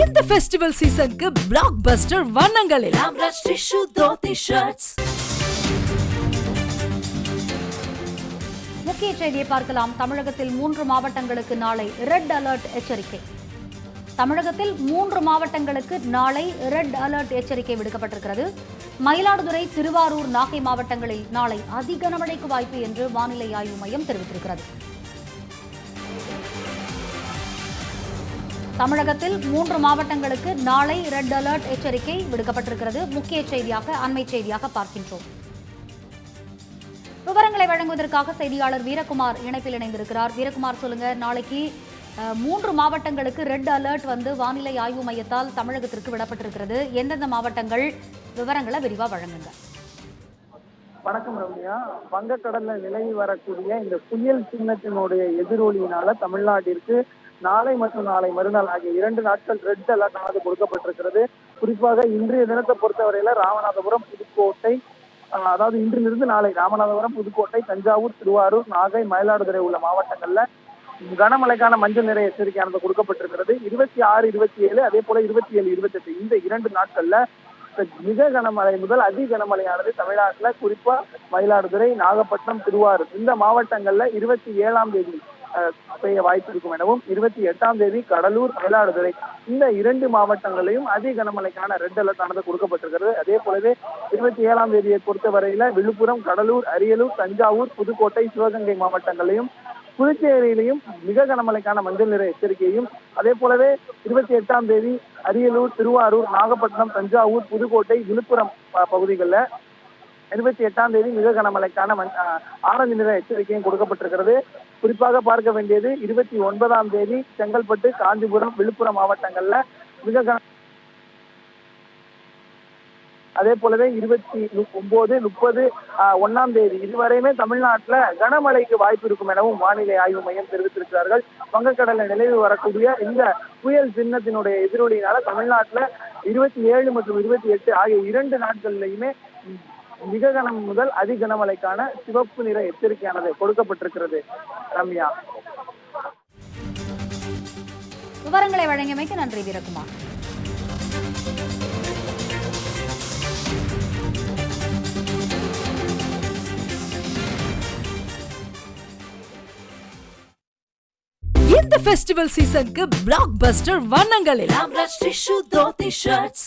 இந்த ஃபெஸ்டிவல் சீசனுக்கு பிளாக் பஸ்டர் வண்ணங்களில் ராம்ராஜ் டிஷ்யூ தோத்தி ஷர்ட்ஸ் முக்கிய செய்தியை பார்க்கலாம். தமிழகத்தில் மூன்று மாவட்டங்களுக்கு நாளை ரெட் அலர்ட் எச்சரிக்கை. தமிழகத்தில் மூன்று மாவட்டங்களுக்கு நாளை ரெட் அலர்ட் எச்சரிக்கை விடுக்கப்பட்டிருக்கிறது. மயிலாடுதுறை திருவாரூர் நாகை மாவட்டங்களில் நாளை அதி கனமழைக்கு வாய்ப்பு என்று வானிலை ஆய்வு மையம் தெரிவித்திருக்கிறது. தமிழகத்தில் மூன்று மாவட்டங்களுக்கு நாளை ரெட் அலர்ட் எச்சரிக்கை விடுக்கப்பட்டிருக்கிறது. முக்கிய செய்தியாக அண்மை செய்தியாக பார்க்கின்றோம். விவரங்களை வழங்குவதற்காக செய்தியாளர் வீரகுமார் இணைப்பில் இணைந்திருக்கிறார். வீரகுமார் சொல்லுங்க நாளைக்கு மூன்று மாவட்டங்களுக்கு ரெட் அலர்ட் வந்து வானிலை ஆய்வு மையத்தால் தமிழகத்திற்கு விடப்பட்டிருக்கிறது. எந்தெந்த மாவட்டங்கள்? விவரங்களை விரிவா வழங்குங்க. வணக்கம் ரம்யா. வங்கக்கடல்ல நிலவி வரக்கூடிய இந்த புயல் சின்னத்தினுடைய எதிரொலியினால தமிழ்நாட்டிற்கு நாளை மற்றும் நாளை மறுநாள் ஆகிய இரண்டு நாட்கள் ரெட் அலர்ட் ஆனது கொடுக்கப்பட்டிருக்கிறது. குறிப்பாக இன்றைய தினத்தை பொறுத்தவரையில ராமநாதபுரம் புதுக்கோட்டை அதாவது இன்றிலிருந்து நாளை ராமநாதபுரம் புதுக்கோட்டை தஞ்சாவூர் திருவாரூர் நாகை மயிலாடுதுறை உள்ள மாவட்டங்கள்ல கனமழைக்கான மஞ்சள் நிறை எச்சரிக்கையானது கொடுக்கப்பட்டிருக்கிறது. இருபத்தி ஆறு இருபத்தி ஏழு அதே போல இருபத்தி ஏழு இருபத்தி எட்டு இந்த இரண்டு நாட்கள்ல மிக கனமழை முதல் அதி கனமழையானது தமிழ்நாட்டுல குறிப்பா மயிலாடுதுறை நாகப்பட்டினம் திருவாரூர் இந்த மாவட்டங்கள்ல இருபத்தி ஏழாம் தேதி பெய்ய வாய்ப்பு இருக்கும் எனவும் இருபத்தி எட்டாம் தேதி கடலூர் மயிலாடுதுறை இந்த இரண்டு மாவட்டங்களையும் அதி கனமழைக்கான ரெட் அலர்ட் ஆனது கொடுக்கப்பட்டிருக்கிறது. அதே போலவே இருபத்தி ஏழாம் தேதியை பொறுத்தவரையில விழுப்புரம் கடலூர் அரியலூர் தஞ்சாவூர் புதுக்கோட்டை சிவகங்கை மாவட்டங்களையும் புதுச்சேரியிலையும் மிக கனமழைக்கான மஞ்சள் நிற எச்சரிக்கையும் அதே போலவே இருபத்தி எட்டாம் தேதி அரியலூர் திருவாரூர் நாகப்பட்டினம் தஞ்சாவூர் புதுக்கோட்டை விழுப்புரம் ப- பகுதிகளில் இருபத்தி எட்டாம் தேதி மிக கனமழைக்கான ஆரஞ்சு நிற எச்சரிக்கையும் கொடுக்கப்பட்டிருக்கிறது. குறிப்பாக பார்க்க வேண்டியது இருபத்தி ஒன்பதாம் தேதி செங்கல்பட்டு காஞ்சிபுரம் விழுப்புரம் மாவட்டங்கள்ல மிக கன அதே போலவே இருபத்தி ஒன்பது முப்பது ஒன்னாம் தேதி இதுவரையுமே தமிழ்நாட்டுல கனமழைக்கு வாய்ப்பு இருக்கும் எனவும் வானிலை ஆய்வு மையம் தெரிவித்திருக்கிறார்கள். வங்கக்கடல நிலவு வரக்கூடிய இந்த புயல் சின்னத்தினுடைய எதிரொலியினால தமிழ்நாட்டுல இருபத்தி ஏழு மற்றும் இருபத்தி எட்டு ஆகிய இரண்டு நாட்கள்லையுமே மிக கனம் முதல் அதி கனமழைக்கான சிவப்பு நிற எச்சரிக்கையானது கொடுக்கப்பட்டிருக்கிறது. ரம்யா. விவரங்களை வழங்கியமைக்கு நன்றி வீரகுமார். இந்த ஃபெஸ்டிவல் சீசனுக்கு பிளாக் பஸ்டர் வண்ணங்களில். Ramraj tissue dhoti shirts